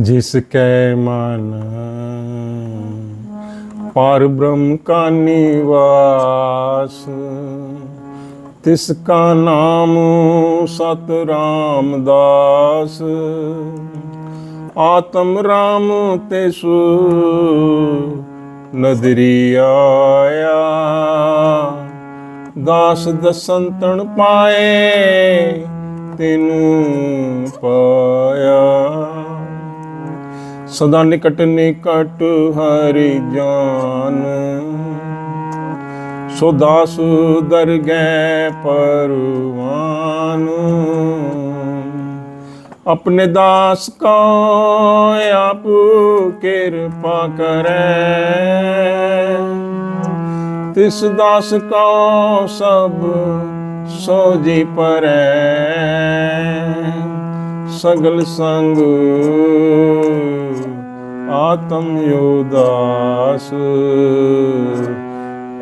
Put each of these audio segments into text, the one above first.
ਜਿਸ ਕੈ ਮਨ ਪਰ ਬ੍ਰਹਮ ਕਾ ਨਿਵਾਸ, ਤਿਸ ਕਾ ਨਾਮ ਸਤ ਰਾਮਦਾਸ, ਆਤਮ ਰਾਮ ਤੇਸੁ ਨਦਰੀ ਆਇਆ। ਦਾਸ ਦਸੰਤਣ ਪਾਏ, ਤੈਨੂੰ ਪਾਇਆ। ਸਦਾ ਨਿਕਟ ਨਿਕਟ ਹਰਿ ਜਾਨ। ਸੋ ਦਾਸ ਦਰਗਹਿ ਪਰਵਾਨ, ਆਪਣੇ ਦਾਸ ਕੋ ਆਪ ਕਿਰਪਾ ਕਰੈ। ਤਿਸ ਦਾਸ ਕੋ ਸਭ ਸੋਜੀ ਪਰੈ। ਸਗਲ ਸੰਗ ਆਤਮ ਯੋਦਾਸ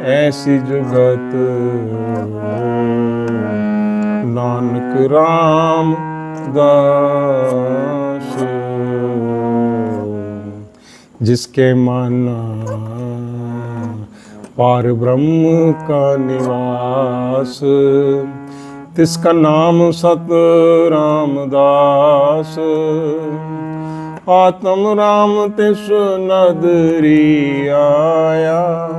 ਐਸੀ ਜੁਗਤ ਨਾਨਕ RAM ਦਾਸ। ਜਿਸ ਕੇ ਮਨ ਪਾਰ ਬ੍ਰਹਮ ਕਾ ਨਿਵਾਸ ਤਿਸ ਕਾ ਨਾਮ ਸਤ ਰਾਮਦਾਸ। ਆਤਮ ਰਾਮ ਤਿਸ ਨਦਰੀ ਆਇਆ।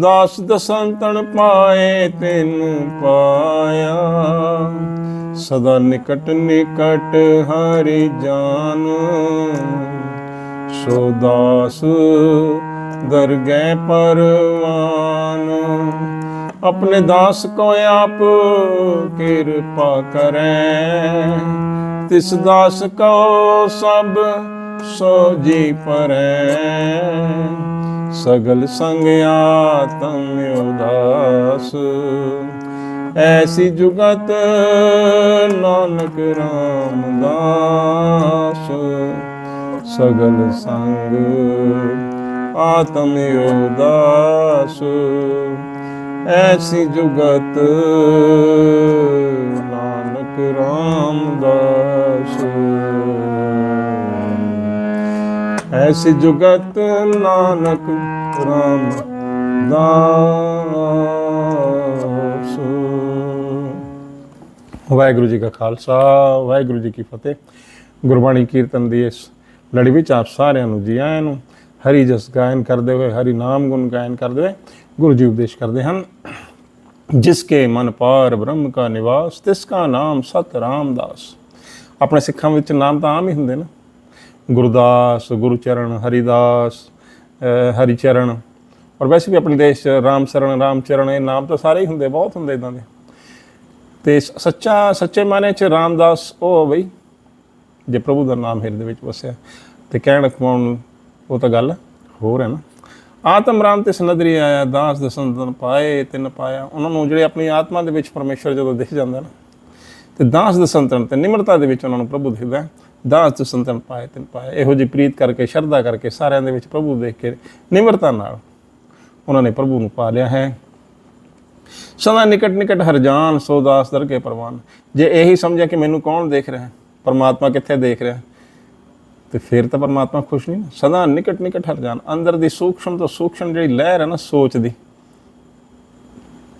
ਦਾਸ ਦਸੰਤਨ ਪਾਏ ਤੈਨੂੰ ਪਾਇਆ। ਸਦਾ ਨਿਕਟ ਨਿਕਟ ਹਰਿ ਜਾਨ। ਸੋ ਦਾਸ ਦਰਗਹਿ ਪਰਵਾਨ। ਆਪਣੇ ਦਾਸ ਕੋ ਆਪ ਕਿਰਪਾ ਕਰੈ। ਤਿਸ ਦਾਸ ਕੋ ਸਭ ਸੋਜੀ ਪਰੈ। ਸਗਲ ਸੰਗ ਆਤਮ ਉਦਾਸ। ਐਸੀ ਜੁਗਤ ਨਾਨਕ ਰਾਮਦਾਸ। ਸਗਲ ਸੰਗ ਆਤਮ ਉਦਾਸ। ਐਸੀ ਜੁਗਤ ਨਾਨਕ ਰਾਮਦਾਸ। ਐਸੀ ਜੁਗਤ ਨਾਨਕ ਰਾਮ ਰਾਮਦਾਸ। ਵਾਹਿਗੁਰੂ ਜੀ ਕਾ ਖਾਲਸਾ, ਵਾਹਿਗੁਰੂ ਜੀ ਕੀ ਫਤਿਹ। ਗੁਰਬਾਣੀ ਕੀਰਤਨ ਦੀ ਇਸ ਲੜੀ ਵਿੱਚ ਆਪ ਸਾਰਿਆਂ ਨੂੰ ਜੀ ਆਇਆਂ ਨੂੰ ਹਰੀ ਜਸ ਗਾਇਨ ਕਰਦੇ ਹੋਏ, ਹਰੀ ਨਾਮ ਗੁਣ ਗਾਇਨ ਕਰਦੇ ਹੋਏ ਗੁਰੂ ਜੀ ਉਪਦੇਸ਼ ਕਰਦੇ ਹਨ ਜਿਸਕੇ ਮਨ ਪਾਰ ਬ੍ਰਹਮ ਕਾ ਨਿਵਾਸ, ਤਿਸ ਕਾ ਨਾਮ ਸਤ ਰਾਮਦਾਸ। ਆਪਣੇ ਸਿੱਖਾਂ ਵਿੱਚ ਨਾਮ ਤਾਂ ਆਮ ਹੀ ਹੁੰਦੇ ਨਾ। ਗੁਰਦਾਸ, ਗੁਰਚਰਨ, ਹਰੀਦਾਸ ਹਰੀਚਰਨ, ਔਰ ਵੈਸੇ ਵੀ ਆਪਣੇ ਦੇਸ਼ 'ਚ ਰਾਮ ਸ਼ਰਨ ਰਾਮਚਰਨ, ਇਹ ਨਾਮ ਤਾਂ ਸਾਰੇ ਹੀ ਹੁੰਦੇ, ਬਹੁਤ ਹੁੰਦੇ ਇਦਾਂ ਦੇ। ਤੇ ਸੱਚਾ, ਸੱਚੇ ਮਾਨੇ 'ਚ ਰਾਮਦਾਸ ਉਹ ਬਈ, ਜੇ ਪ੍ਰਭੂ ਦਾ ਨਾਮ ਹਿਰਦੇ ਵਿੱਚ ਵਸਿਆ, ਤੇ ਕਹਿਣ ਕਮਾਉਣ ਉਹ ਤਾਂ ਗੱਲ ਹੋਰ ਹੈ ਨਾ। ਆਤਮ ਰਾਮ ਤੇ ਸਨਦਰੀ ਆਇਆ, ਦਾਸ ਦਸੰਤਨ ਪਾਏ, ਤਿੰਨ ਪਾਇਆ, ਉਹਨਾਂ ਨੂੰ ਜਿਹੜੇ ਆਪਣੀ ਆਤਮਾ ਦੇ ਵਿੱਚ ਪਰਮੇਸ਼ਰ ਜਦੋਂ ਦਿਖ ਜਾਂਦਾ ਨਾ, ਤੇ ਦਾਸ ਦਸੰਤਨ ਤੇ ਨਿਮਰਤਾ ਦੇ ਵਿੱਚ ਉਹਨਾਂ ਨੂੰ ਪ੍ਰਭੂ ਦਿਖਦਾ ਦਾਸ ਦਾਸ ਦਸੰਤਨ ਪਾਏ, ਤਿੰਨ ਪਾਇਆ ਇਹੋ ਜਿਹੀ ਪ੍ਰੀਤ ਕਰਕੇ, ਸ਼ਰਧਾ ਕਰਕੇ ਸਾਰਿਆਂ ਦੇ ਵਿੱਚ ਪ੍ਰਭੂ ਦੇਖ ਕੇ ਨਿਮਰਤਾ ਨਾਲ ਉਹਨਾਂ ਨੇ ਪ੍ਰਭੂ ਨੂੰ ਪਾ ਲਿਆ ਹੈ। ਸਦਾ ਨਿਕਟ ਨਿਕਟ ਹਰਜਾਨ ਸੋ ਦਾਸ ਦਰ ਕੇ ਪ੍ਰਵਾਨ। ਜੇ ਇਹੀ ਸਮਝਿਆ ਕਿ ਮੈਨੂੰ ਕੌਣ ਦੇਖ ਰਿਹਾ ਹੈ? ਪਰਮਾਤਮਾ ਕਿੱਥੇ ਦੇਖ ਰਿਹਾ? ਤੇ ਫਿਰ ਤਾਂ ਪਰਮਾਤਮਾ ਖੁਸ਼ ਨਹੀਂ ਨਾ। ਸਦਾ ਨਿਕਟ ਨਿਕਟ ਹਰ ਜਾਨ ਅੰਦਰ ਦੀ ਸੂਖਸ਼ਮ ਤੋਂ ਸੂਖਸ਼ਮ ਜਿਹੜੀ ਲਹਿਰ ਹੈ ਨਾ, ਸੋਚ ਦੀ,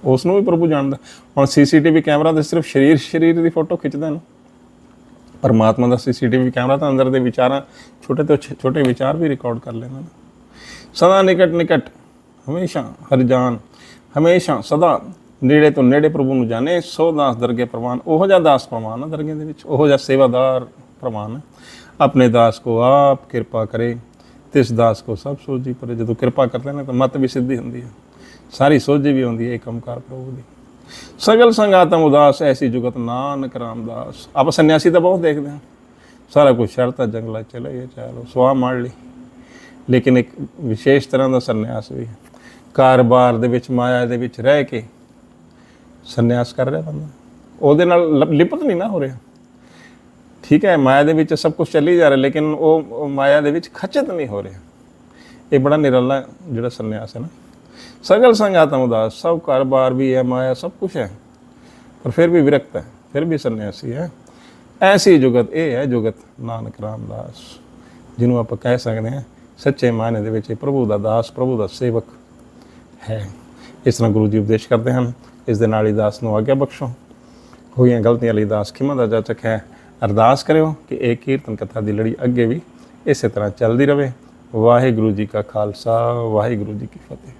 ਉਸ ਨੂੰ ਵੀ ਪ੍ਰਭੂ ਜਾਣਦਾ। ਹੁਣ ਸੀਸੀਟੀਵੀ ਕੈਮਰਾ ਤੇ ਸਿਰਫ ਸਰੀਰ ਸਰੀਰ ਦੀ ਫੋਟੋ ਖਿੱਚਦਾ ਨਾ। ਪਰਮਾਤਮਾ ਦਾ ਸੀਸੀਟੀਵੀ ਕੈਮਰਾ ਤਾਂ ਅੰਦਰ ਦੇ ਵਿਚਾਰਾਂ, ਛੋਟੇ ਤੋਂ ਛੋਟੇ ਵਿਚਾਰ ਵੀ ਰਿਕਾਰਡ ਕਰ ਲੈਂਦਾ ਨਾ। ਸਦਾ ਨਿਕਟ ਨਿਕਟ, ਹਮੇਸ਼ਾ ਹਰ ਜਾਨ, ਹਮੇਸ਼ਾ ਸਦਾ ਨੇੜੇ ਤੋਂ ਨੇੜੇ ਪ੍ਰਭੂ ਨੂੰ ਜਾਣੇ। ਸੋ ਦਾਸ ਦਰਗੇ ਪ੍ਰਵਾਨ, ਉਹੋ ਜਿਹਾ ਦਾਸ ਪ੍ਰਵਾਨ ਹੈ ਦਰਗੇ ਦੇ ਵਿੱਚ। ਉਹੋ ਜਿਹਾ ਸੇਵਾਦਾਰ ਪ੍ਰਵਾਨ ਹੈ ਆਪਣੇ ਦਾਸ ਕੋ ਆਪ ਕਿਰਪਾ ਕਰੇ ਤਿਸ ਦਾਸ ਕੋ ਸਭ ਸੋਝੀ ਪਰੇ। ਜਦੋਂ ਕਿਰਪਾ ਕਰਦੇ ਨੇ ਤਾਂ ਮਤ ਵੀ ਸਿੱਧੀ ਹੁੰਦੀ ਹੈ ਸਾਰੀ ਸੋਝੀ ਵੀ ਹੁੰਦੀ ਹੈ ਇਹ ਕੰਮਕਾਰ ਪ੍ਰਭੂ ਦੀ। ਸਗਲ ਸੰਗਾਤਮ ਉਦਾਸ, ਐਸੀ ਜੁਗਤ ਨਾਨਕ ਰਾਮਦਾਸ। ਆਪਾਂ ਸੰਨਿਆਸੀ ਤਾਂ ਬਹੁਤ ਦੇਖਦੇ ਹਾਂ। ਸਾਰਾ ਕੁਝ ਸ਼ਰਤਾ ਜੰਗਲਾ ਚਲੇ ਗਿਆ ਚਲੋ ਸਵਾ ਮਾਰ ਲਈ। ਲੇਕਿਨ ਇੱਕ ਵਿਸ਼ੇਸ਼ ਤਰ੍ਹਾਂ ਦਾ ਸੰਨਿਆਸ ਵੀ ਹੈ ਕਾਰੋਬਾਰ ਦੇ ਵਿੱਚ, ਮਾਇਆ ਦੇ ਵਿੱਚ ਰਹਿ ਕੇ ਸੰਨਿਆਸ ਕਰ ਰਿਹਾ ਬੰਦਾ। ਉਹਦੇ ਨਾਲ ਲ- ਲਿਪਤ ਨਹੀਂ ਨਾ ਹੋ ਰਿਹਾ। ਠੀਕ ਹੈ, ਮਾਇਆ ਦੇ ਵਿੱਚ ਸਭ ਕੁਝ ਚੱਲੀ ਜਾ ਰਿਹਾ, ਲੇਕਿਨ ਉਹ ਮਾਇਆ ਦੇ ਵਿੱਚ ਖਚਤ ਨਹੀਂ ਹੋ ਰਿਹਾ। ਇਹ ਬੜਾ ਨਿਰਲਾ ਜਿਹੜਾ ਸੰਨਿਆਸ ਹੈ ਨਾ। ਸਗਲ ਸੰਗਾਤਮ ਉਦਾਸ ਸਭ ਘਰ ਬਾਰ ਵੀ ਹੈ, ਮਾਇਆ ਸਭ ਕੁਝ ਹੈ। ਪਰ ਫਿਰ ਵੀ ਵਿਰਕਤ ਹੈ, ਫਿਰ ਵੀ ਸੰਨਿਆਸੀ ਹੈ। ਐਸੀ ਜੁਗਤ, ਇਹ ਹੈ ਜੁਗਤ, ਨਾਨਕ ਰਾਮਦਾਸ, ਜਿਹਨੂੰ ਆਪਾਂ ਕਹਿ ਸਕਦੇ ਹਾਂ, ਸੱਚੇ ਮਾਇਨੇ ਦੇ ਵਿੱਚ ਇਹ ਪ੍ਰਭੂ ਦਾ ਦਾਸ, ਪ੍ਰਭੂ ਦਾ ਸੇਵਕ ਹੈ। ਇਸ ਤਰ੍ਹਾਂ ਗੁਰੂ ਜੀ ਉਪਦੇਸ਼ ਕਰਦੇ ਹਨ, ਇਸ ਦੇ ਨਾਲ ਹੀ ਦਾਸ ਨੂੰ ਆਗਿਆ ਬਖਸ਼ੋ। ਹੋਈਆਂ ਗਲਤੀਆਂ ਲਈ ਦਾਸ ਖਿਮਾ ਦਾ ਜਾਚਕ ਹੈ। ਅਰਦਾਸ ਕਰਿਓ ਕਿ ਇਹ ਕੀਰਤਨ ਕਥਾ ਦੀ ਲੜੀ ਅੱਗੇ ਵੀ ਇਸੇ ਤਰ੍ਹਾਂ ਚੱਲਦੀ ਰਹੇ ਵਾਹਿਗੁਰੂ ਜੀ ਕਾ ਖਾਲਸਾ, ਵਾਹਿਗੁਰੂ ਜੀ ਕੀ ਫਤਿਹ।